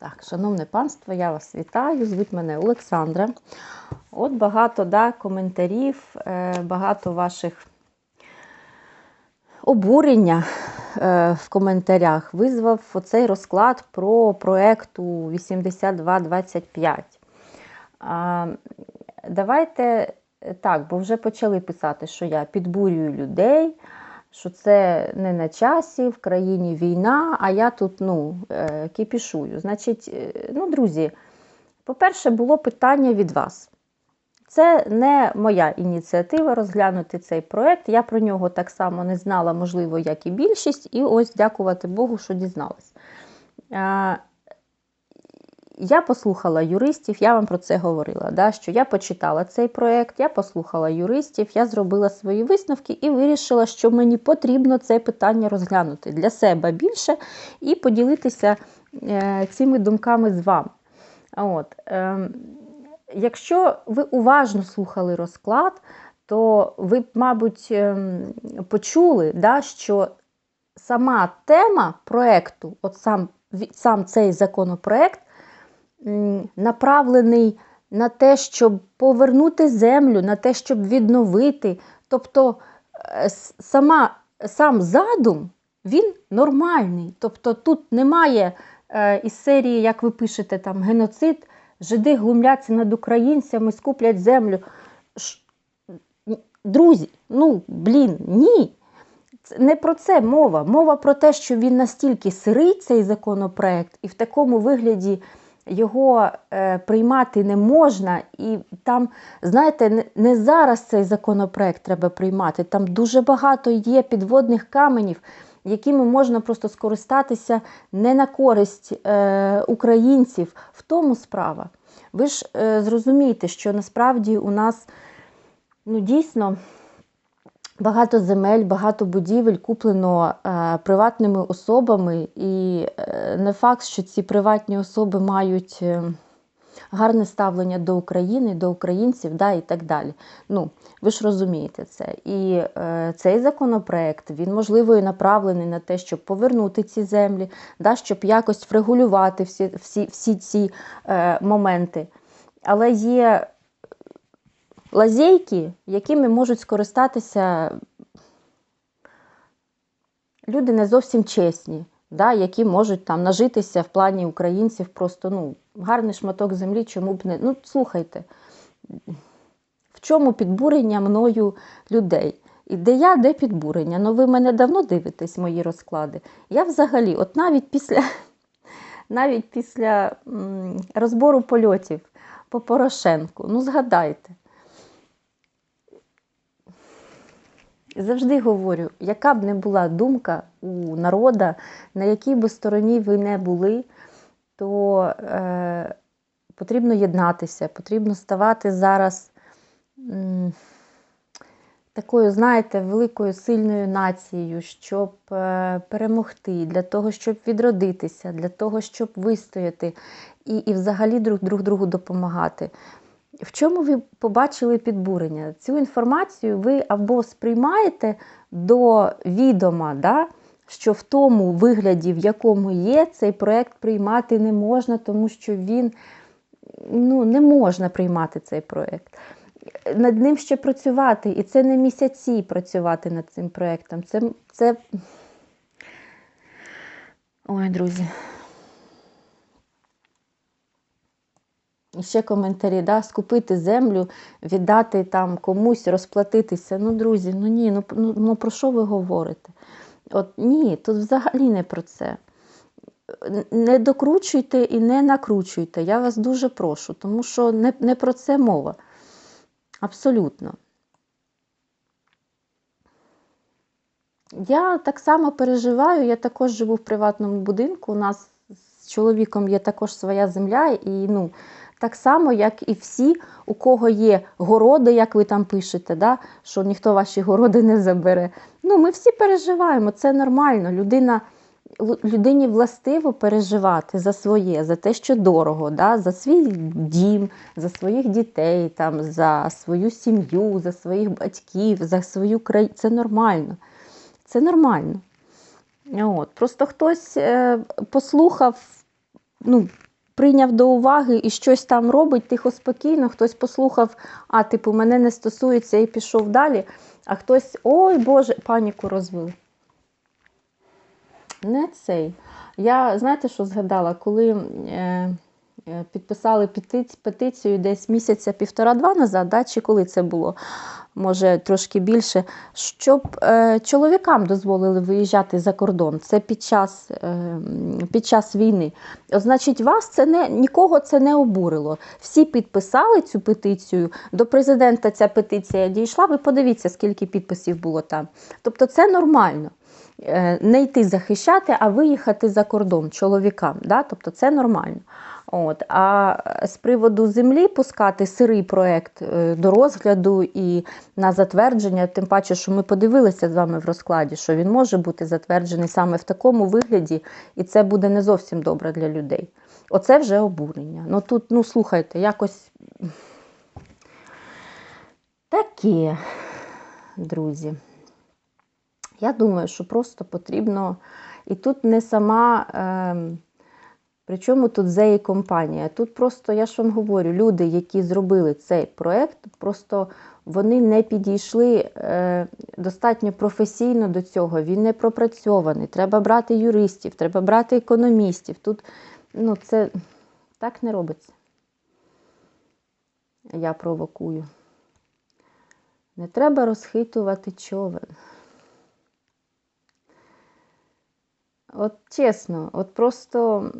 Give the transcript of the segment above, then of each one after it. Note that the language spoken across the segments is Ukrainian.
Так, шановне панство, я вас вітаю. Звуть мене Олександра. От багато да, коментарів, е, багато ваших обурення е, в коментарях визвав оцей розклад про проекту 8225. Давайте так, бо вже почали писати, що я підбурюю людей, що це не на часі, в країні війна, а я тут ну, е, кипішую. Значить, е, ну, друзі, по-перше, було питання від вас. Це не моя ініціатива розглянути цей проєкт. Я про нього так само не знала, можливо, як і більшість, і ось дякувати Богу, що дізналась. Я послухала юристів, я вам про це говорила. да, Що я почитала цей проєкт, я послухала юристів, я зробила свої висновки і вирішила, що мені потрібно це питання розглянути для себе більше і поділитися е, цими думками з вами. От, е, Якщо ви уважно слухали розклад, то ви, мабуть, ем, почули, да, що сама тема проєкту, от сам, сам цей законопроект, направлений на те, щоб повернути землю, на те, щоб відновити. Тобто е, сама, сам задум, він нормальний. Тобто тут немає е, із серії, як ви пишете, там геноцид, жиди глумляться над українцями, скуплять землю. Друзі, ну, блін, ні. Не про це мова. Мова про те, що він настільки сирий, цей законопроект, і в такому вигляді його е, приймати не можна. І там, знаєте, не, зараз цей законопроект треба приймати. Там дуже багато є підводних каменів, якими можна просто скористатися не на користь е, українців. В тому справа. Ви ж е, зрозумієте, що насправді у нас ну, дійсно. Багато земель, багато будівель куплено е, приватними особами, і е, не факт, що ці приватні особи мають е, гарне ставлення до України, до українців да, і так далі. Ну, Ви ж розумієте це. І е, цей законопроект він можливо і направлений на те, щоб повернути ці землі, да, щоб якось врегулювати всі, всі, всі ці е, моменти. Але є лазейки, якими можуть скористатися люди не зовсім чесні, да, які можуть там нажитися в плані українців просто ну, гарний шматок землі, чому б не. Ну, слухайте, в чому підбурення мною людей? І де я, де підбурення? Ну, ви мене давно дивитесь, мої розклади. Я взагалі, от навіть після навіть після розбору польотів по Порошенку, ну згадайте, Завжди говорю, яка б не була думка у народа, на якій би стороні ви не були, то е, потрібно єднатися, потрібно ставати зараз м, такою, знаєте, великою сильною нацією, щоб е, перемогти, для того, щоб відродитися, для того, щоб вистояти і, і взагалі друг, друг другу допомагати. В чому ви побачили підбурення? Цю інформацію ви або сприймаєте до відома, да, що в тому вигляді, в якому є, цей проєкт приймати не можна, тому що він ну, не можна приймати цей проєкт. Над ним ще працювати. І це не місяці працювати над цим проєктом. Це, це... Ой, друзі. Ще коментарі, да, скупити землю, віддати там комусь, розплатитися. Ну, друзі, ну ні, ну, ну, ну про що ви говорите? От Ні, тут взагалі не про це. Не докручуйте і не накручуйте. Я вас дуже прошу, тому що не, не про це мова. Абсолютно. Я так само переживаю, я також живу в приватному будинку. У нас з чоловіком є також своя земля, і ну, так само, як і всі, у кого є городи, як ви там пишете, да? що ніхто ваші городи не забере. Ну, Ми всі переживаємо, це нормально. Людина, Людині властиво переживати за своє, за те, що дорого, да? за свій дім, за своїх дітей, там, за свою сім'ю, за своїх батьків, за свою країну. Це нормально. Це нормально. От. Просто хтось е, послухав, ну, прийняв до уваги і щось там робить, тихо спокійно, хтось послухав, а типу, мене не стосується і пішов далі, а хтось, ой Боже, паніку розвив. Не цей. Я знаєте, що згадала, коли е, підписали петицію десь місяця півтора-два назад, да, чи коли це було, може трошки більше, щоб е, чоловікам дозволили виїжджати за кордон. Це під час, е, під час війни. Значить, вас це не нікого це не обурило. Всі підписали цю петицію. До президента ця петиція дійшла. Ви подивіться, скільки підписів було там. Тобто, це нормально. Е, Не йти захищати, а виїхати за кордон чоловікам. Да? Тобто це нормально. От. А з приводу землі пускати сирий проект е, до розгляду і на затвердження, тим паче, що ми подивилися з вами в розкладі, що він може бути затверджений саме в такому вигляді, і це буде не зовсім добре для людей. Оце вже обурення. Ну тут, ну слухайте, якось таке, друзі. Я думаю, що просто потрібно. І тут не сама. Е, Причому тут ЗЕІ компанія. Тут просто, я ж вам говорю, люди, які зробили цей проєкт, просто вони не підійшли е, достатньо професійно до цього. Він не пропрацьований. Треба брати юристів, треба брати економістів. Тут ну, це так не робиться. Я провокую. Не треба розхитувати човен. От чесно, от просто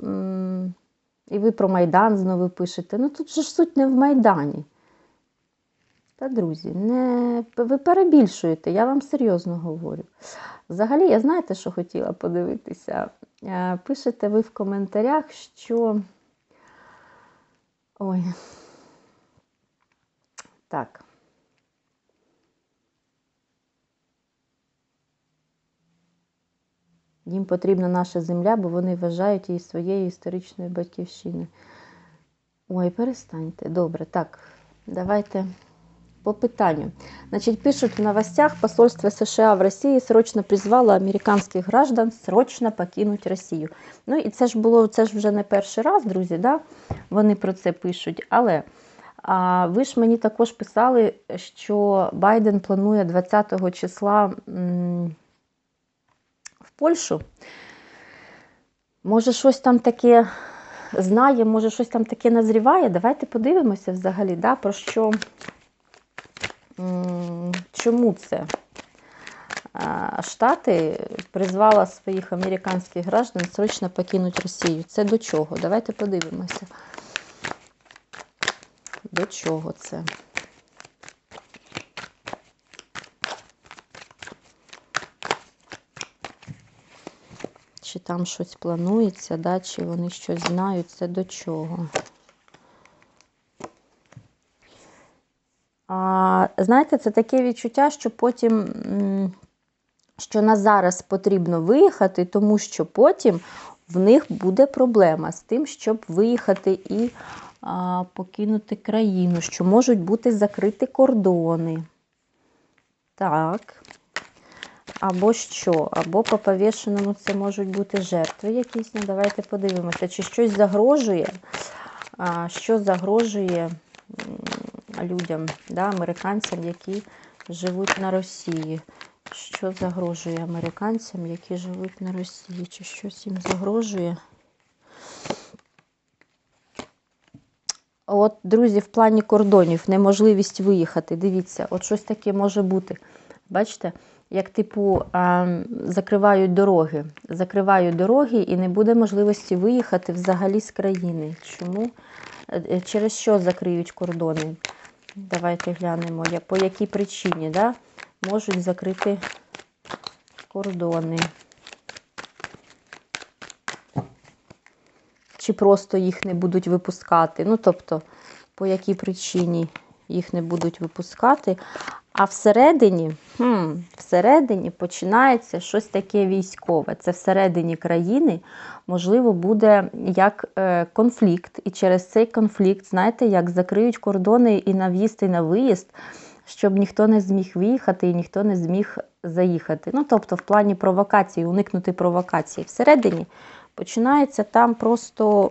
і ви про Майдан знову пишете. Ну тут ж суть не в Майдані. Та, друзі, не... ви перебільшуєте, я вам серйозно говорю. Взагалі, я знаєте, що хотіла подивитися? Е, пишете ви в коментарях, що. Ой. Так. Їм потрібна наша земля, бо вони вважають її своєю історичною батьківщиною. Ой, перестаньте. Добре, так, давайте по питанню. Значить, пишуть в новостях, посольство США в Росії срочно призвало американських граждан срочно покинуть Росію. Ну і це ж було, це ж вже не перший раз, друзі, да? вони про це пишуть. Але а, ви ж мені також писали, що Байден планує 20 числа. М Польщу. Може, щось там таке знає, може, щось там таке назріває. Давайте подивимося взагалі, да, про що, чому це Штати призвала своїх американських граждан срочно покинути Росію. Це до чого? Давайте подивимося. До чого це? Там щось планується, да, чи вони щось знають, це до чого. А, Знаєте, це таке відчуття, що потім, що на зараз потрібно виїхати, тому що потім в них буде проблема з тим, щоб виїхати і а, покинути країну, що можуть бути закриті кордони. Так. Або що? Або по повішеному це можуть бути жертви якісь. Ну, Давайте подивимося, чи щось загрожує, що загрожує людям, да, американцям, які живуть на Росії. Що загрожує американцям, які живуть на Росії? Чи щось їм загрожує? От, друзі, в плані кордонів неможливість виїхати. Дивіться, от щось таке може бути. Бачите? Як типу закривають дороги. Закривають дороги і не буде можливості виїхати взагалі з країни. Чому? Е, через що закриють кордони? Давайте глянемо, по якій причині да? можуть закрити кордони. Чи просто їх не будуть випускати. Ну, тобто, по якій причині їх не будуть випускати. А всередині хм, всередині починається щось таке військове. Це всередині країни, можливо, буде як е, конфлікт. І через цей конфлікт, знаєте, як закриють кордони і на в'їзд, і на виїзд, щоб ніхто не зміг виїхати і ніхто не зміг заїхати. Ну, тобто, в плані провокації, уникнути провокації. Всередині починається там просто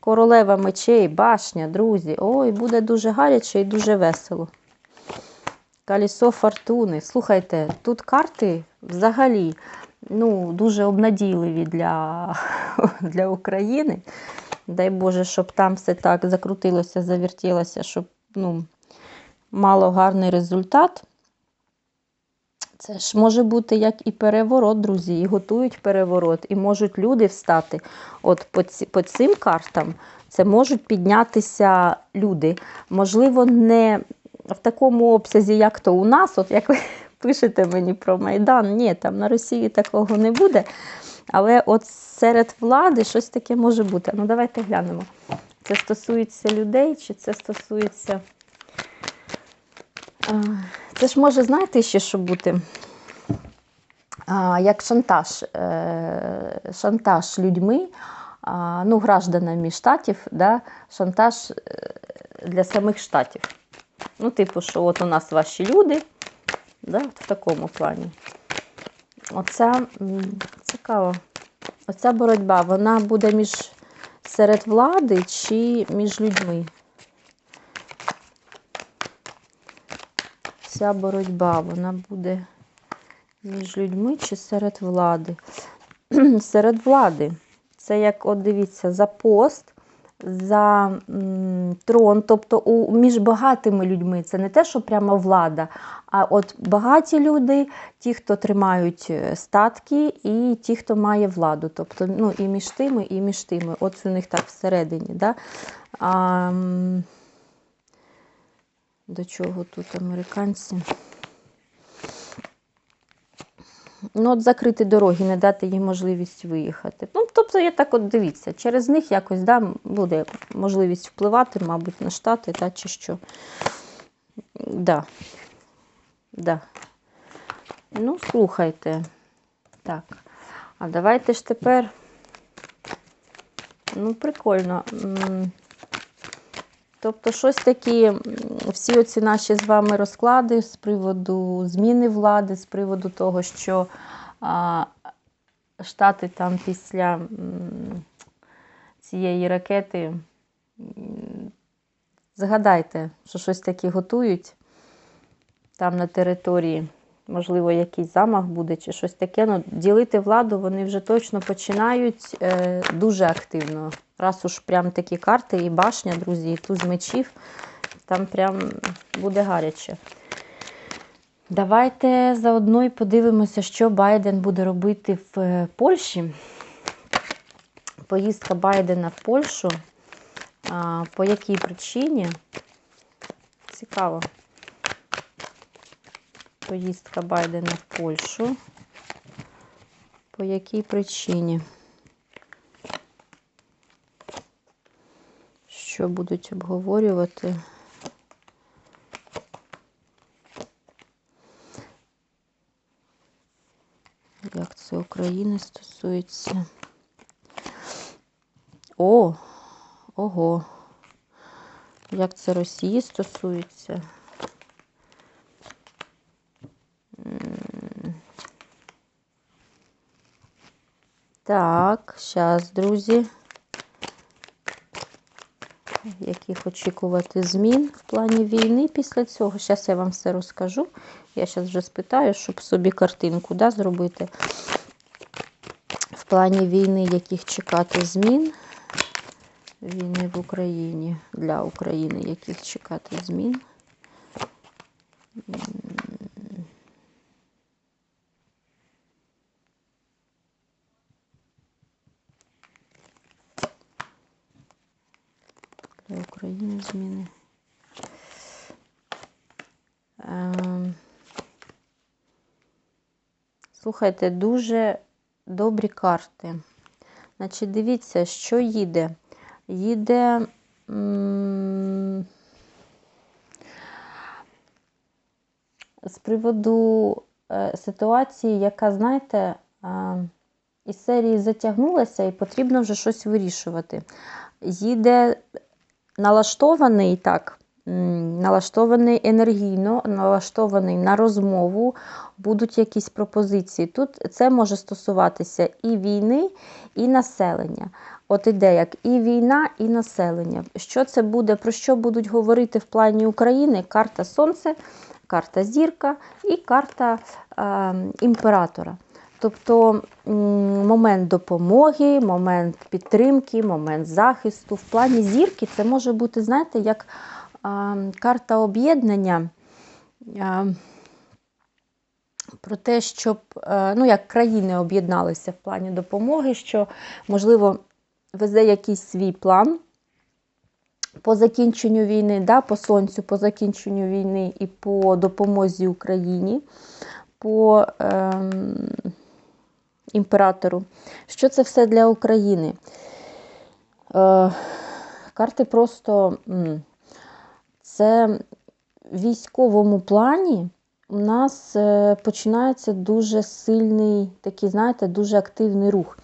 Королева мечей, башня, друзі. Ой, буде дуже гаряче і дуже весело. Колесо фортуни. Слухайте, тут карти взагалі ну, дуже обнадійливі для, для України. Дай Боже, щоб там все так закрутилося, завертілося, щоб ну, мало гарний результат. Це ж може бути як і переворот, друзі, і готують переворот, і можуть люди встати. От по, по цим картам це можуть піднятися люди. Можливо, не в такому обсязі, як то у нас, от як ви пишете мені про Майдан, ні, там на Росії такого не буде. Але от серед влади щось таке може бути. Ну, давайте глянемо. Це стосується людей, чи це стосується. Це ж може, знаєте, ще що бути? Як шантаж, е, шантаж людьми, ну, гражданами штатів, да, шантаж е, для самих штатів. Ну, типу, що от у нас ваші люди, да, от в такому плані. Оця цікаво. Оця боротьба, вона буде між серед влади чи між людьми? Ця боротьба, вона буде між людьми чи серед влади? серед влади. Це як, от дивіться, за пост, за трон, тобто у, між багатими людьми. Це не те, що прямо влада, а от багаті люди, ті, хто тримають е, статки, і ті, хто має владу. Тобто ну, і між тими, і між тими. От у них так всередині. Да? А, до чого тут американці? Ну, от закрити дороги, не дати їм можливість виїхати. Ну, тобто, я так от дивіться, через них якось да, буде можливість впливати, мабуть, на Штати, та, чи що. Да. Да. Ну, слухайте. Так. А давайте ж тепер. Ну, прикольно. Тобто, щось такі, всі оці наші з вами розклади з приводу зміни влади, з приводу того, що а, Штати там після цієї ракети, згадайте, що щось таке готують там на території. Можливо, якийсь замах буде чи щось таке. Ну, ділити владу вони вже точно починають е, дуже активно. Раз уж прям такі карти, і башня, друзі, і туз мечів, там прям буде гаряче. Давайте заодно і подивимося, що Байден буде робити в е, Польщі. Поїздка Байдена в Польщу. По якій причині? Цікаво. Поїздка Байдена в Польщу. По якій причині? Що будуть обговорювати? Як це України стосується? О, ого. Як це Росії стосується? Так, зараз, друзі. Яких очікувати змін в плані війни після цього. Зараз я вам все розкажу. Я зараз вже спитаю, щоб собі картинку да, зробити. В плані війни, яких чекати змін. Війни в Україні. Для України, яких чекати змін. Для України зміни. Ем, Слухайте, дуже добрі карти. Значить, дивіться, що їде. Їде. З приводу е, ситуації, яка, знаєте, е, із серії затягнулася і потрібно вже щось вирішувати. Їде налаштований так, налаштований енергійно, налаштований на розмову, будуть якісь пропозиції. Тут це може стосуватися і війни, і населення. От іде як і війна, і населення. Що це буде, про що будуть говорити в плані України? Карта Сонце, карта Зірка і карта е, імператора. Тобто момент допомоги, момент підтримки, момент захисту. В плані зірки це може бути, знаєте, як а, карта об'єднання. а, Про те, щоб е, ну, як країни об'єдналися в плані допомоги, що, можливо, везе якийсь свій план по закінченню війни, да, по сонцю, по закінченню війни і по допомозі Україні, по ем, імператору. Що це все для України? Е, карти просто це в військовому плані у нас е, починається дуже сильний, такий, знаєте, дуже активний рух.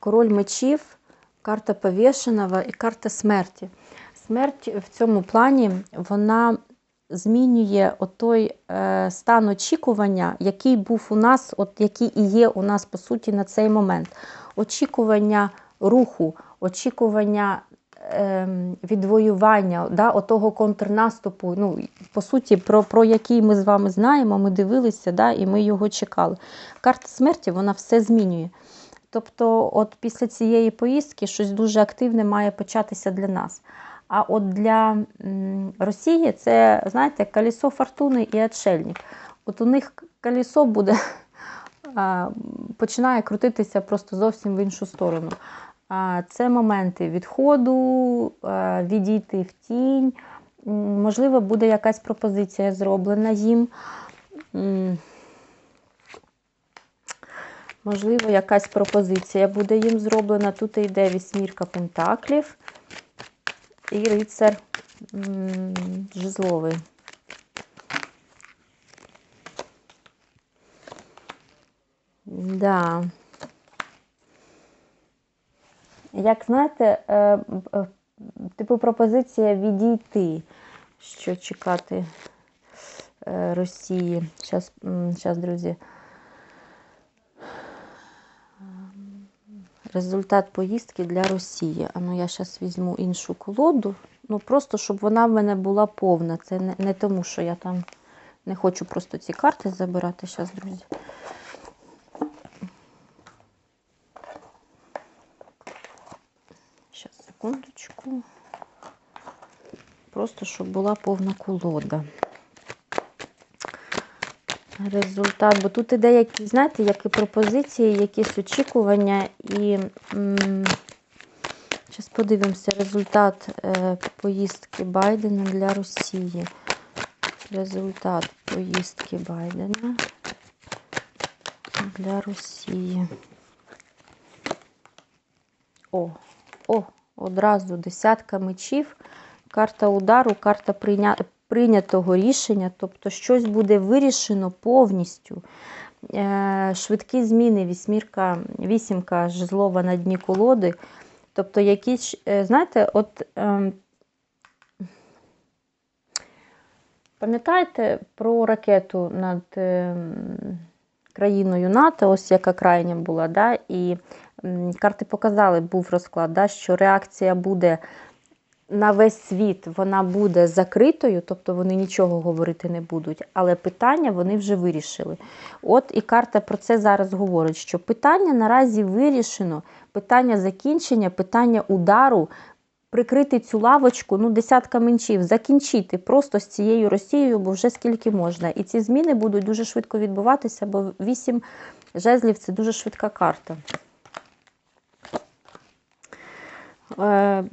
Король мечів, карта повішеного і карта смерті. Смерть в цьому плані вона змінює отой е, стан очікування, який був у нас, от який і є у нас по суті на цей момент. Очікування руху, очікування е, відвоювання, да, отого контрнаступу. Ну, по суті, про, про який ми з вами знаємо, ми дивилися, да, і ми його чекали. Карта смерті вона все змінює. Тобто, от після цієї поїздки щось дуже активне має початися для нас. А от для Росії це, знаєте, колесо фортуни і отшельник. От у них колесо буде починає крутитися просто зовсім в іншу сторону. Це моменти відходу, відійти в тінь. Можливо, буде якась пропозиція зроблена їм. Можливо, якась пропозиція буде їм зроблена. Тут йде вісьмірка пентаклів і рицар жезловий. Да. Як знаєте, е, е, типу пропозиція відійти, що чекати е, Росії. Зараз, друзі. Результат поїздки для Росії. А ну я зараз візьму іншу колоду. Ну, просто щоб вона в мене була повна. Це не, не тому, що я там не хочу просто ці карти забирати. Зараз, друзі. Зараз, секундочку. Просто щоб була повна колода. Результат, бо тут іде якісь, знаєте, як і пропозиції, якісь очікування і. Зараз подивимося результат е, поїздки Байдена для Росії. Результат поїздки Байдена для Росії. О, о, одразу десятка мечів, карта удару, карта прийня... прийнятого рішення, тобто щось буде вирішено повністю. Е, швидкі зміни, вісьмірка, вісімка жезлова на дні колоди. Тобто, якісь, е, знаєте, от е, пам'ятаєте про ракету над е, країною НАТО, ось яка крайня була, да? і карти показали, був розклад, да, що реакція буде на весь світ, вона буде закритою, тобто вони нічого говорити не будуть, але питання вони вже вирішили. От і карта про це зараз говорить, що питання наразі вирішено, питання закінчення, питання удару, прикрити цю лавочку, ну, десятка меншів, закінчити просто з цією Росією, бо вже скільки можна. І ці зміни будуть дуже швидко відбуватися, бо вісім жезлів це дуже швидка карта. Е,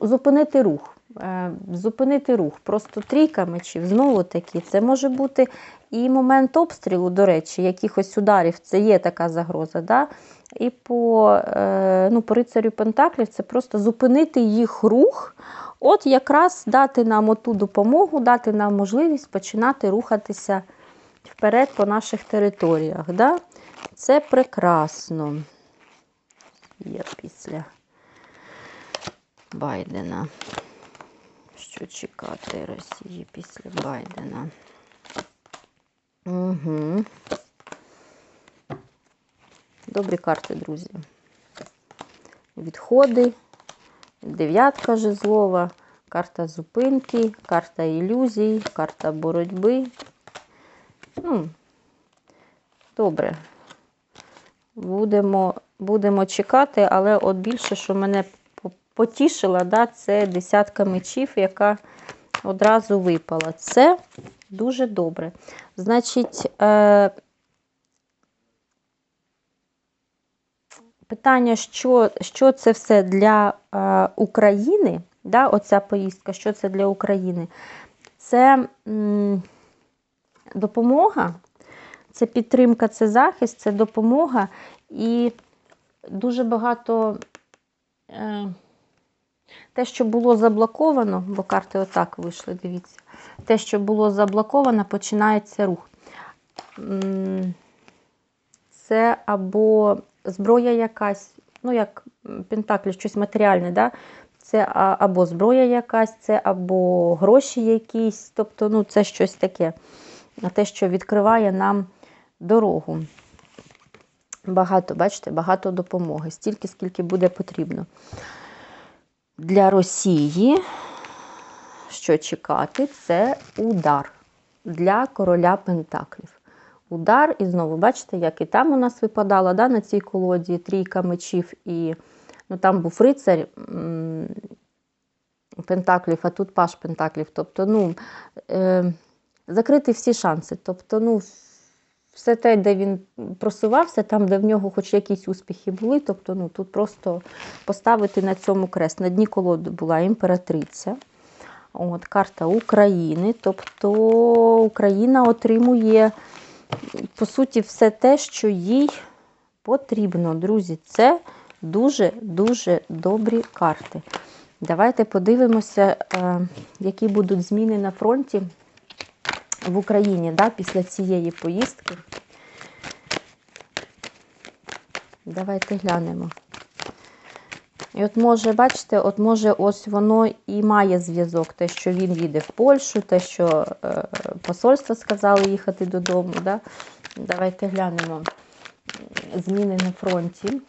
Зупинити рух. Е, Зупинити рух. Просто трійка мечів, знову таки, це може бути і момент обстрілу, до речі, якихось ударів, це є така загроза. Да? І по е, ну, по рицарю Пентаклів це просто зупинити їх рух, от якраз дати нам оту допомогу, дати нам можливість починати рухатися вперед по наших територіях. Да? Це прекрасно. Є після. Байдена. Що чекати Росії після Байдена? Угу. Добрі карти, друзі. Відходи, дев'ятка жезлова, карта зупинки, карта ілюзій, карта боротьби. Ну, добре. Будемо, будемо чекати, але от більше, що мене потішила, да, це десятка мечів, яка одразу випала. Це дуже добре. Значить, е, питання, що, що це все для е, України, да, оця поїздка, що це для України? Це м, допомога, це підтримка, це захист, це допомога. І дуже багато е, те, що було заблоковано, бо карти отак вийшли, дивіться. Те, що було заблоковано, починається рух. Це або зброя якась, ну як Пентаклі, щось матеріальне, да? це або зброя якась, це або гроші якісь, тобто ну, це щось таке, те, що відкриває нам дорогу. Багато, бачите, багато допомоги, стільки, скільки буде потрібно. Для Росії, що чекати, це удар для короля Пентаклів. Удар, і знову, бачите, як і там у нас випадала да, на цій колоді трійка мечів, і ну, там був рицар Пентаклів, а тут паш Пентаклів. Тобто, ну, е, закрити всі шанси. Тобто, ну, все те, де він просувався, там, де в нього хоч якісь успіхи були, тобто ну, тут просто поставити на цьому крест. На дні колоди була імператриця. От, карта України. Тобто Україна отримує, по суті, все те, що їй потрібно. Друзі, це дуже-дуже добрі карти. Давайте подивимося, е, які будуть зміни на фронті в Україні да, після цієї поїздки. Давайте глянемо. І от може, бачите, от може ось воно і має зв'язок, те, що він їде в Польщу, те, що е, посольство сказали їхати додому. Да? Давайте глянемо зміни на фронті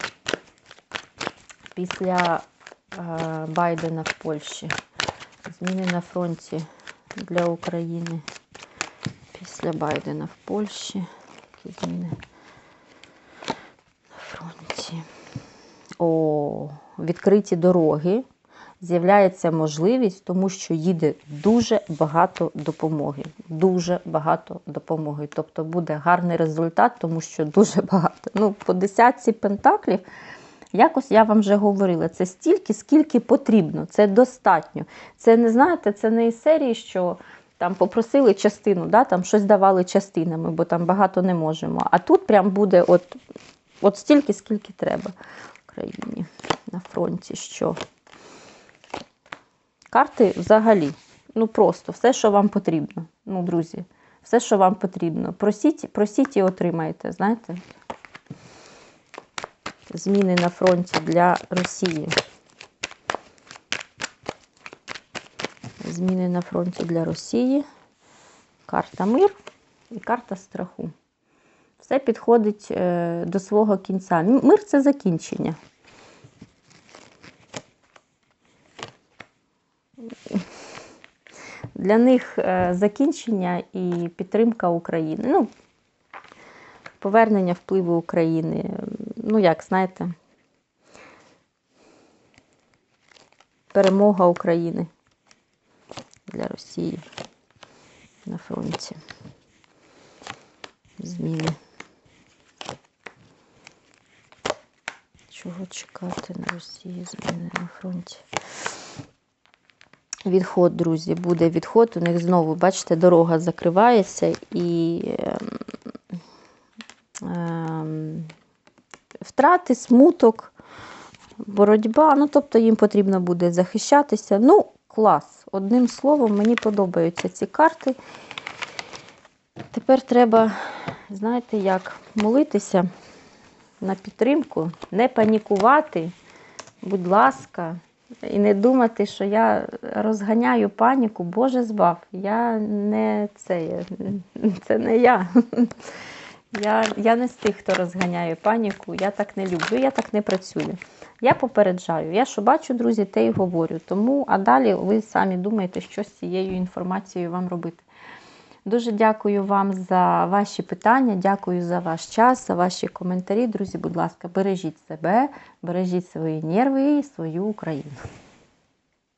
після е, Байдена в Польщі. Зміни на фронті для України після Байдена в Польщі. Які зміни на фронті. О, відкриті дороги. З'являється можливість, тому що їде дуже багато допомоги. Дуже багато допомоги. Тобто буде гарний результат, тому що дуже багато. Ну, по десятці пентаклів, якось я вам вже говорила, це стільки, скільки потрібно. Це достатньо. Це не знаєте, це не із серії, що там попросили частину, да, там щось давали частинами, бо там багато не можемо. А тут прям буде от, от стільки, скільки треба в країні на фронті. що. Карти взагалі, ну просто все, що вам потрібно. Ну, друзі, все, що вам потрібно. Просіть, просіть і отримайте, знаєте. Зміни на фронті для Росії. Зміни на фронті для Росії. Карта мир і карта страху. Все підходить е, до свого кінця. Мир це закінчення. Для них е, закінчення і підтримка України. Ну, повернення впливу України. Ну, як знаєте, перемога України для Росії на фронті. Зміни. Чого чекати на Росії? Зміни на фронті. Відход, друзі, буде відход. У них знову, бачите, дорога закривається і ем, ем, втрати, смуток, боротьба. Ну, тобто їм потрібно буде захищатися. Ну, клас. Одним словом, мені подобаються ці карти. Тепер треба, знаєте, як молитися на підтримку, не панікувати, будь ласка. І не думати, що я розганяю паніку, Боже збав. Я не це, це не я. Я, я не з тих, хто розганяє паніку. Я так не люблю, я так не працюю. Я попереджаю. Я що бачу, друзі, те й говорю. Тому, а далі ви самі думаєте, що з цією інформацією вам робити. Дуже дякую вам за ваші питання, дякую за ваш час, за ваші коментарі. Друзі, будь ласка, бережіть себе, бережіть свої нерви і свою Україну.